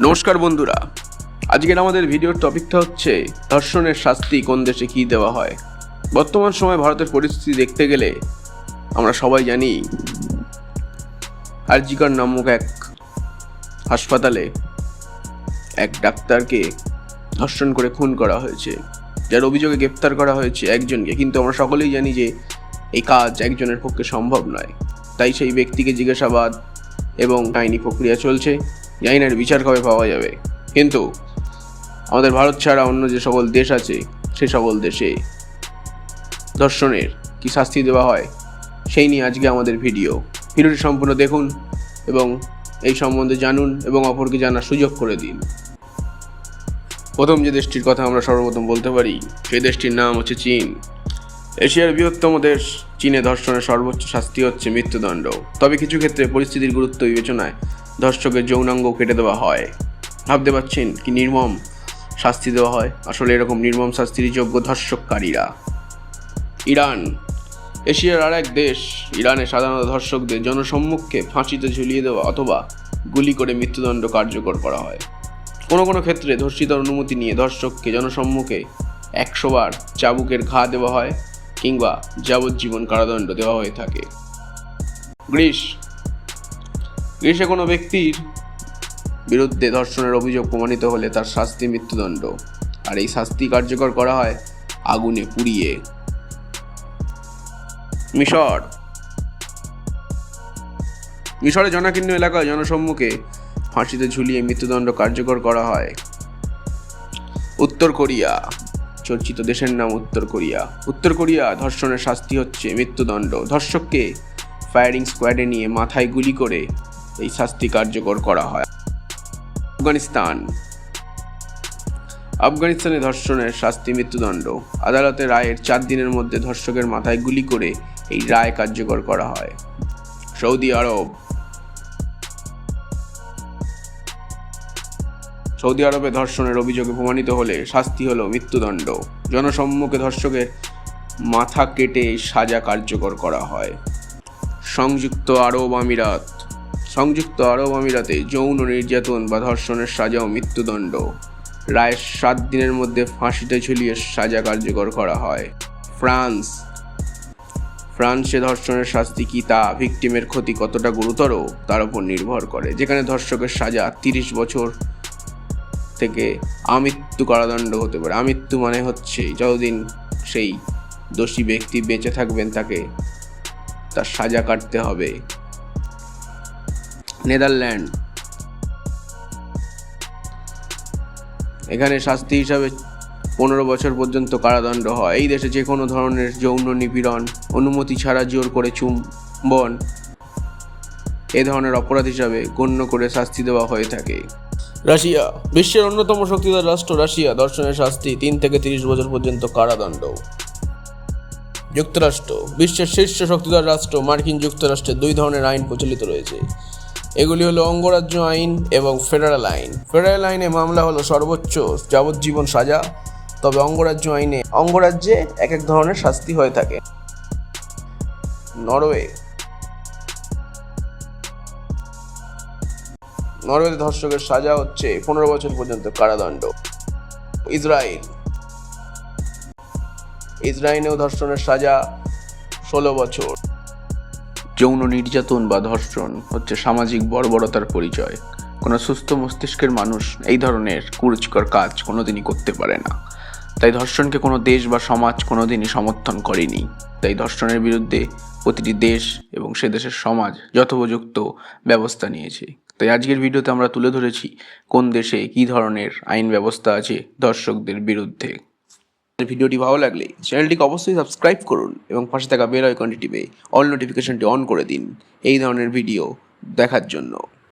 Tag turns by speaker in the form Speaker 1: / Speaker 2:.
Speaker 1: নমস্কার বন্ধুরা। আজকের আমাদের ভিডিওর টপিকটা হচ্ছে ধর্ষণের শাস্তি কোন দেশে কী দেওয়া হয়। বর্তমান সময়ে ভারতের পরিস্থিতি দেখতে গেলে আমরা সবাই জানি আরজিকর নামক এক হাসপাতালে এক ডাক্তারকে ধর্ষণ করে খুন করা হয়েছে। যার অভিযোগে গ্রেপ্তার করা হয়েছে একজনকে। কিন্তু আমরা সকলেই জানি যে এই কাজ একজনের পক্ষে সম্ভব নয়। তাই সেই ব্যক্তিকে জিজ্ঞাসাবাদ এবং আইনি প্রক্রিয়া চলছে। আইনের বিচার কবে পাওয়া যাবে। কিন্তু আমাদের ভারত ছাড়া অন্য যে সকল দেশ আছে, সে সকল দেশে ধর্ষণের কি শাস্তি দেওয়া হয়, সেই নিয়ে আজকে আমাদের ভিডিও। ভিডিওটি সম্পূর্ণ দেখুন এবং এই সম্বন্ধে জানুন এবং অপরকে জানার সুযোগ করে দিন। প্রথম যে দেশটির কথা আমরা সর্বপ্রথম বলতে পারি, সেই দেশটির নাম হচ্ছে চীন। এশিয়ার বৃহত্তম দেশ, চীনে ধর্ষণের সর্বোচ্চ শাস্তি হচ্ছে মৃত্যুদণ্ড। তবে কিছু ক্ষেত্রে পরিস্থিতির গুরুত্ব বিবেচনায় ধর্ষকের যৌনাঙ্গ কেটে দেওয়া হয়। ভাবতে পারছেন কি নির্মম শাস্তি দেওয়া হয়? আসলে এরকম নির্মম শাস্তির যোগ্য ধর্ষককারীরা। ইরান, এশিয়ার আর এক দেশ, ইরানে সাধারণত ধর্ষকদের জনসম্মুখে ফাঁসিতে ঝুলিয়ে দেওয়া অথবা গুলি করে মৃত্যুদণ্ড কার্যকর করা হয়। কোনো কোনো ক্ষেত্রে ধর্ষিতার অনুমতি নিয়ে ধর্ষককে জনসম্মুখে একশো বার চাবুকের ঘা দেওয়া হয় কিংবা যাবজ্জীবন কারাদণ্ড দেওয়া হয়ে থাকে। গ্রীস গ্রীসে কোনো ব্যক্তির বিরুদ্ধে ধর্ষণের অভিযোগ প্রমাণিত হলে তার শাস্তি মৃত্যুদণ্ড। আর এই শাস্তি কার্যকর করা হয় আগুনে পুড়িয়ে। মিশর। মিশরে জনাকীর্ণ এলাকায় জনসম্মুখে ফাঁসিতে ঝুলিয়ে মৃত্যুদণ্ড কার্যকর করা হয়। উত্তর কোরিয়া। চর্চিত দেশের নাম উত্তর কোরিয়া। উত্তর কোরিয়া ধর্ষণের শাস্তি হচ্ছে মৃত্যুদণ্ড। ধর্ষককে ফায়ারিং স্কোয়াডে নিয়ে মাথায় গুলি করে এই শাস্তি কার্যকর করা হয়। আফগানিস্তান। আফগানিস্তানে ধর্ষণের শাস্তি মৃত্যুদণ্ড। আদালতের রায়ের চার দিনের মধ্যে ধর্ষকের মাথায় গুলি করে এই রায় কার্যকর করা হয়। সৌদি আরব। সৌদি আরবে ধর্ষণের অভিযোগে প্রমাণিত হলে শাস্তি হল মৃত্যুদণ্ড। জনসম্মুখে ধর্ষকের মাথা কেটে সাজা কার্যকর করা হয়। সংযুক্ত আরব আমিরাত। সংযুক্ত আরব আমিরাতে যৌন নির্যাতন বা ধর্ষণের সাজা ও মৃত্যুদণ্ড। রায়ের সাত দিনের মধ্যে ফাঁসিতে ঝুলিয়ে সাজা কার্যকর করা হয়। ফ্রান্স। ফ্রান্সে ধর্ষণের শাস্তি কি তা ভিকটিমের ক্ষতি কতটা গুরুতর তার উপর নির্ভর করে। যেখানে ধর্ষকের সাজা তিরিশ বছর থেকে আমৃত্যু কারাদণ্ড হতে পারে। আমৃত্যু মানে হচ্ছে যতদিন সেই দোষী ব্যক্তি বেঁচে থাকবেন তাকে তার সাজা কাটতে হবে। নেদারল্যান্ড। এখানে শাস্তি হিসাবে পনেরো বছর পর্যন্ত কারাদণ্ড হয়। এই দেশে যে কোনো ধরনের যৌন নিপীড়ন, অনুমতি ছাড়া জোর করে চুম্বন, এ ধরনের অপরাধ হিসাবে গণ্য করে শাস্তি দেওয়া হয়ে থাকে। রাশিয়া, বিশ্বের অন্যতম শক্তিধর রাষ্ট্র রাশিয়া দর্শনের শাস্তি তিন থেকে তিরিশ বছর পর্যন্ত কারাদণ্ড। যুক্তরাষ্ট্র, বিশ্বের শীর্ষ শক্তিধর রাষ্ট্র মার্কিন যুক্তরাষ্ট্রে দুই ধরনের আইন প্রচলিত রয়েছে। এগুলি হলো অঙ্গরাজ্য আইন এবং ফেডারেল আইন। ফেডারেল আইনে মামলা হলো সর্বোচ্চ যাবজ্জীবন সাজা, তবে অঙ্গরাজ্য আইনে অঙ্গরাজ্যে এক এক ধরনের শাস্তি হয়ে থাকে। নরওয়ে। নরওয়েতে ধর্ষকের সাজা হচ্ছে পনেরো বছর পর্যন্ত কারাদণ্ড। ইসরায়েল ইসরায়েলেও ধর্ষণের সাজা ষোলো বছর। যৌন নির্যাতন বা ধর্ষণ হচ্ছে সামাজিক বর্বরতার পরিচয়। কোনো সুস্থ মস্তিষ্কের মানুষ এই ধরনের কুরুচিকর কাজ কোনোদিনই করতে পারে না। তাই ধর্ষণকে কোনো দেশ বা সমাজ কোনোদিনই সমর্থন করেনি। তাই ধর্ষণের বিরুদ্ধে প্রতিটি দেশ এবং সে দেশের সমাজ যথোপযুক্ত ব্যবস্থা নিয়েছে। তাই আজকের ভিডিওতে আমরা তুলে ধরেছি কোন দেশে কী ধরনের আইন ব্যবস্থা আছে দর্শকদের বিরুদ্ধে। ভিডিওটি ভালো লাগলে চ্যানেলটিকে অবশ্যই সাবস্ক্রাইব করুন এবং পাশে থাকা বেল আইকনটি টিপে অল নোটিফিকেশনটি অন করে দিন এই ধরনের ভিডিও দেখার জন্য।